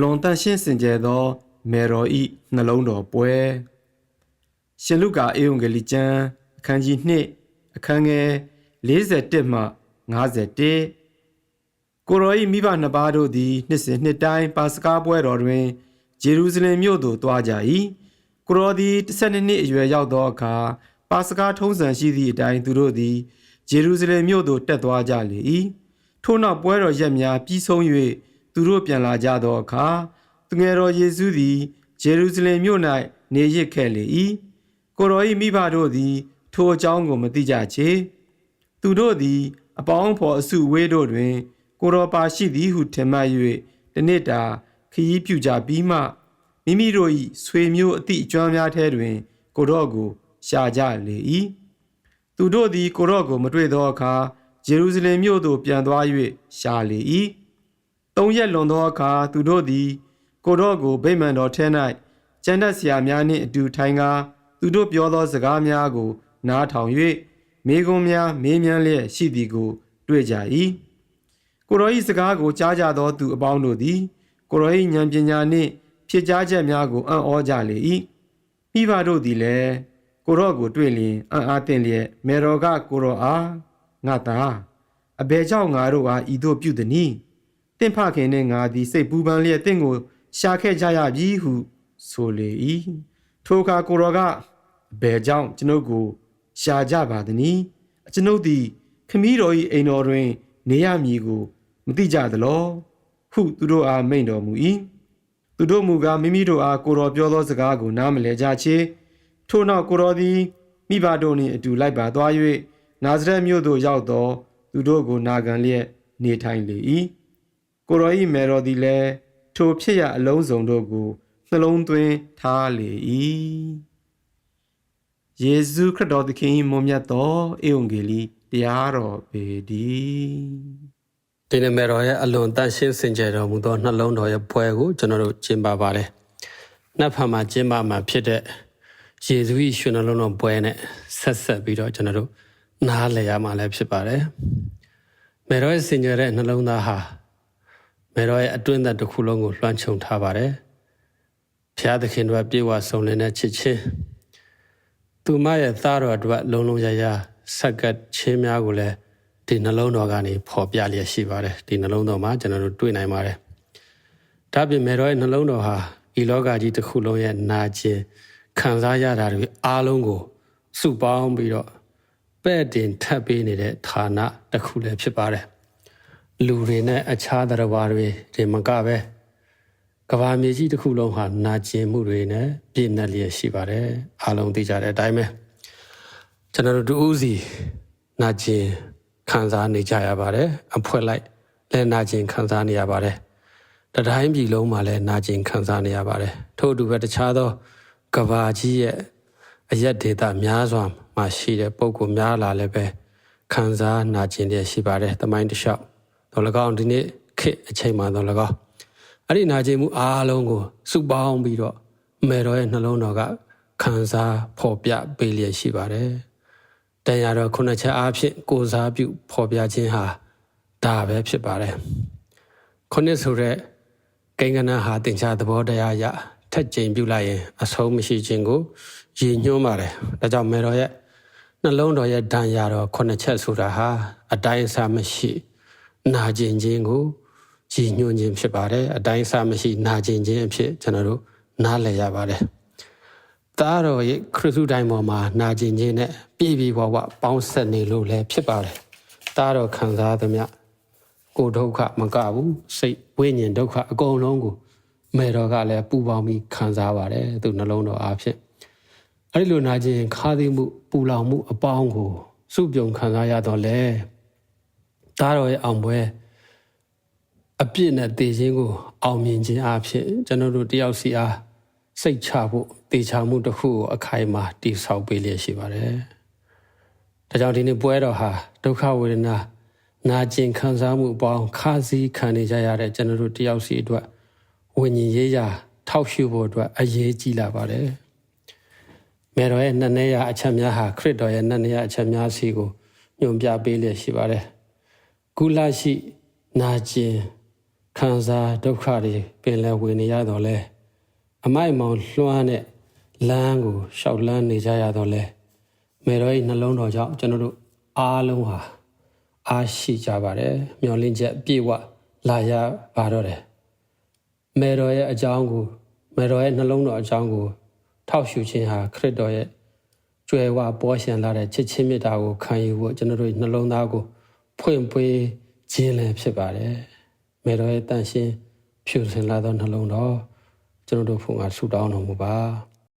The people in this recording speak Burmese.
လွန်တန်ရှင်းစင်ကြယ်သောမေတော်ဤနှလုံးတော်ပွဲရှင်လုကာအေဝံဂေလိကျမ်းအခန်းကြီး2အခန်းငယ်41မှ51ကိုရောဤမိဘနှစ်ပါးတို့သည်နှစ်စဉ်နှစ်တိုင်းပါစကားပွဲတော်တွင်ဂျေရုဇလင်မြို့သို့တွားကြ၏ကိုရောသည်12နှစ်အရွယ်ရောက်သောအခါပါစကားထုံးစံရှိသည့်အတိုင်းသူတို့သည်ဂျေရုဇလင်မြို့သို့တက်သွားကြလေ၏ထို့နောက်ပွဲတော်ရက်များပြီးဆုံး၍ သူတို့ပြန်လာကြသောအခါသူငယ်တော်ယေရှုသည်ဂျေရုဇလင်မြို့၌နေရစ်ခဲ့လေ၏ကိုရောဤမိဘတို့သည် ထိုအကြောင်းကိုမသိကြချေသူတို့သည် အပေါင်းဖော်အစုဝေးတို့တွင် ကိုရောပါရှိသည်ဟုထင်မှတ်၍တနစ်တာခရီးပြုကြပြီးမှမိမိတို့၏ဆွေမျိုးအသည့်အကျွမ်းများထဲတွင် ကိုရောကို ရှာကြလေ၏သူတို့သည်ကိုရောကိုမတွေ့သောအခါယေရုရှလင်မြို့သို့ပြန်သွား၍ရှာလေ၏ သုံးရက်လွန်သောအခါသူတို့သည် ကိုရောကိုဗိမာန်တော်ထဲ၌ကျန်တဲ့ဆရာများနှင့်အတူထိုင်ကားသူတို့ပြောသောစကားများကို နားထောင်၍မိဂုံးများမေးမြန်းလျက်ရှိသည်ကို တွေ့ကြ၏ကိုရော၏စကားကိုကြားကြသောသူအပေါင်းတို့သည်ကိုရော၏ဉာဏ်ပညာနှင့်ဖြစ်ကြားချက်များကိုအံ့ဩကြလေ၏မိဘတို့သည်လည်းကိုရောကိုတွေ့လျင်အံ့အားသင့်လျက်မေတော်ကကိုရောအားငါသားအဘယ်ကြောင့်ငါတို့အားဤသို့ပြုသည်နည်း တင့်ဖခင်နှင့်ငါသည်စိတ်ပူပန်လျက်တင့်ကိုရှာခဲ့ကြရပြီဟုဆိုလေ၏ထိုအခါကိုရောကအဘယ်ကြောင့်ကျွန်ုပ်ကိုရှာကြပါသနည်းအကျွန်ုပ်သည်ခမည်းတော်၏အိမ်တော်တွင် နေရမည်ကိုမသိကြသလောဟုသူတို့အားမိန့်တော်မူ၏သူတို့မူကားမိမိတို့အားကိုတော်ပြောသောစကားကိုနားမလည်ကြချေထို့နောက်ကိုတော်သည်မိဘတို့နှင့်အတူလိုက်ပါသွား၍နာဇရက်မြို့သို့ရောက်သော သူတို့ကိုနာခံလျက်နေထိုင်လေ၏ ကိုတော်၏မေတော်သည်လည်းထိုဖြစ်ရအလုံးစုံတို့ကိုနှလုံးသွင်းထားလေ၏ယေရှုခရစ်တော်သခင်၏မွန်မြတ်သောဧဝံဂေလိတရားတော်ပေတည်းဒီနေ့မေတော်ရဲ့အလွန်တန်ရှင်းစင်ကြယ်တော်မူသောနှလုံးတော်ရဲ့ပွဲကိုကျွန်တော်တို့ကျင်းပပါတယ်။နတ်ဖန်မှာကျင်းပမှာဖြစ်တဲ့ယေရှု၏ရှင်နှလုံးတော်ပွဲနဲ့ဆက်ဆက်ပြီးတော့ကျွန်တော်တို့နားလည်ရမှာလည်းဖြစ်ပါတယ်။မေတော်ရဲ့စင်ကြယ်တဲ့နှလုံးသားဟာ မေတော်ရဲ့အတွင်းသက်တစ်ခုလုံးကိုလွှမ်းခြုံထားပါတယ်။ဖျားသခင်တို့ပြေဝဆုံလင်းတဲ့ချစ်ချင်းသူမရဲ့သားတော်အတွက်လုံလုံရရဆက်ကပ်ချင်းများကိုလည်းဒီနှလုံးတော်ကနေပေါ်ပြလျက်ရှိပါတယ်ဒီနှလုံးတော်မှာကျွန်တော်တို့တွေ့နိုင်ပါတယ်ဒါပြင်မဲ့တော့နှလုံးတော်ဟာဤလောကကြီးတစ်ခုလုံးရဲ့နာကျင်ခံစားရတာတွေအားလုံးကိုစုပေါင်းပြီးတော့ပဲ့တင်ထပ်ပေးနေတဲ့ဌာနတစ်ခုလည်းဖြစ်ပါတယ် လူတွေနဲ့အခြားတရားဝါတွေဒီမကပဲကဘာမြေကြီးတစ်ခုလုံးဟာနာကျင်မှုတွေနဲ့ပြည့်နှက်လျက်ရှိပါတယ်အားလုံးသိကြတဲ့အတိုင်းပဲကျွန်တော်တို့တူးစီနာကျင်ခံစားနေကြရပါတယ်အဖွဲလိုက်လည်းနာကျင်ခံစားနေရပါတယ်တတိုင်းပြည်လုံးမှာလည်းနာကျင်ခံစားနေရပါတယ်ထို့အတူပဲတခြားသောကဘာကြီးရဲ့အရက်ဒေတာများစွာမှာရှိတဲ့ပုံကူများလာလည်းပဲခံစားနာကျင်တဲ့ရှိပါတယ်တမိုင်းတစ်လျှောက် တော့၎င်းဒီနေ့ခေတ်အချိန်မှတော့၎င်းအဲ့ဒီနာကျင်မှုအားလုံးကိုစုပေါင်းပြီးတော့မေတော်ရဲ့နှလုံးတော်ကခံစားဖော်ပြပေးလျက်ရှိပါတယ်တန်ရတော့ခုနှစ်ချက်အားဖြင့်ကိုစားပြုဖော်ပြခြင်းဟာဒါပဲဖြစ်ပါတယ်ခုနှစ်ဆိုတဲ့ကိန်းဂဏဟာတင်ခြားသဘောတရားအရထက်ကျိန်ပြုလိုက်ရင်အဆုံးမရှိခြင်းကိုရည်ညွှန်းပါတယ်ဒါကြောင့်မေတော်ရဲ့နှလုံးတော်ရဲ့ဒဏ်ရာတော်ခုနှစ်ချက်ဆိုတာဟာအတိုင်းအဆမရှိ နာကျင်ခြင်းကိုရည်ညွှန်းခြင်းဖြစ်ပါတယ်အတိုင်းအဆမရှိနာကျင်ခြင်းအဖြစ်ကျွန်တော်တို့နားလည်ရပါတယ်သားတော်ရဲ့ခရစ်တုတိုင်းပေါ်မှာနာကျင်ခြင်းနဲ့ပြည်ပြည်ဘဝပေါင်းဆက်နေလို့လည်းဖြစ်ပါတယ်။သားတော်ခံစားသမျှကိုဒုက္ခမကဘူးစိတ်ဝိညာဉ်ဒုက္ခအကုန်လုံးကိုမေတော်ကလည်းပူပေါင်းပြီးခံစားပါတယ်သူနှလုံးတော်အားဖြင့်အဲ့ဒီလိုနာကျင်ခါးသိမှုပူလောင်မှုအပေါင်းကိုစုပြုံခံစားရတော့လေ သားတော်ရဲ့အောင်ပွဲအပြစ်နဲ့တည်ခြင်းကို အောင်မြင်ခြင်းအဖြစ်ကျွန်တော်တို့တယောက်စီအားစိတ်ချဖို့တေချာမှုတစ်ခုကိုအခိုင်အမာတည်ဆောက်ပေးလျက်ရှိပါတယ်။ဒါကြောင့်ဒီနေ့ပွဲတော်ဟာဒုက္ခဝေဒနာနာကျင်ခံစားမှုအပေါင်းခါးစည်းခံနေကြရတဲ့ကျွန်တော်တို့တယောက်စီအတွက်ဝိညာဉ်ရေးရာထောက်ရှုဖို့အတွက်အရေးကြီးလာပါတယ်။မေတော်ရဲ့နှစ်နေရအချက်များဟာခရစ်တော်ရဲ့နှစ်နေရအချက်များစီကိုညွန်ပြပေးလျက်ရှိပါတယ်။ ကုလရှိနာကျင်ခံစားဒုက္ခတွေပင်လယ်ဝင်နေရတော့လဲအမိုက်မောင်လွှမ်းတဲ့လမ်းကိုရှောက်လန်းနေကြရတော့လဲမေတော်ရဲ့နှလုံးတော်ကြောင့်ကျွန်တော်တို့အားလုံးဟာအားရှိကြပါတယ်မျောလင့်ချက်ပြေဝလာရပါတော့တယ်မေတော်ရဲ့အကြောင်းကိုမေတော်ရဲ့နှလုံးတော်အကြောင်းကို ထောက်ရှုခြင်းဟာခရစ်တော်ရဲ့ကျွယ်ဝပေါ်ရှင်လာတဲ့ချစ်ချင်းမေတ္တာကိုခံယူဖို့ကျွန်တော်တို့နှလုံးသားကို ဖွင့်ပေးခြင်းလည်းဖြစ်ပါတယ်မေတော်ရဲ့တန်ရှင်းဖြူစင်လာသောနှလုံးတော်ကျွန်တော်တို့ဖုန်ကဆူတောင်းတော်မူပါ